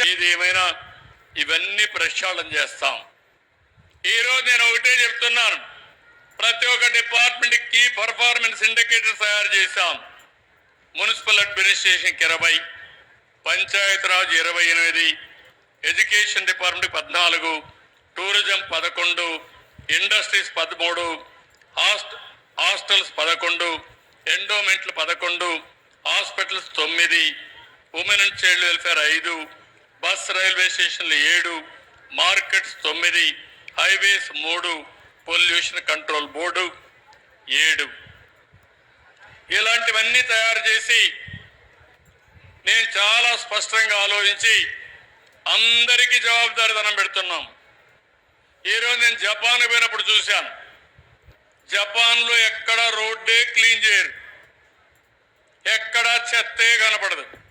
ఏదేమైనా ఏమైనా ఇవన్నీ ప్రక్షాళన చేస్తాం. ఈరోజు నేను ఒకటే చెప్తున్నాను. ప్రతి ఒక్క డిపార్ట్మెంట్ కీ పర్ఫార్మెన్స్ ఇండికేటర్స్ తయారు చేశాం. మున్సిపల్ అడ్మినిస్ట్రేషన్కి ఇరవై పంచాయతీరాజ్ ఇరవై ఎనిమిది ఎడ్యుకేషన్ డిపార్ట్మెంట్ పద్నాలుగు టూరిజం పదకొండు ఇండస్ట్రీస్ పదమూడు హాస్ట్ హాస్టల్స్ పదకొండు ఎండోమెంట్లు పదకొండు హాస్పిటల్స్ తొమ్మిది ఉమెన్ అండ్ చైల్డ్ వెల్ఫేర్ ఐదు బస్ రైల్వే స్టేషన్లు ఏడు మార్కెట్స్ తొమ్మిది హైవేస్ మూడు పొల్యూషన్ కంట్రోల్ బోర్డు ఏడు. ఇలాంటివన్నీ తయారు చేసి నేను చాలా స్పష్టంగా ఆలోచించి అందరికీ జవాబుదారీతనం పెడుతున్నాం. ఈరోజు నేను జపాన్ పోయినప్పుడు చూశాను. జపాన్లో ఎక్కడ రోడ్డే క్లీన్ చేయరు. ఎక్కడా చెత్తే కనపడదు.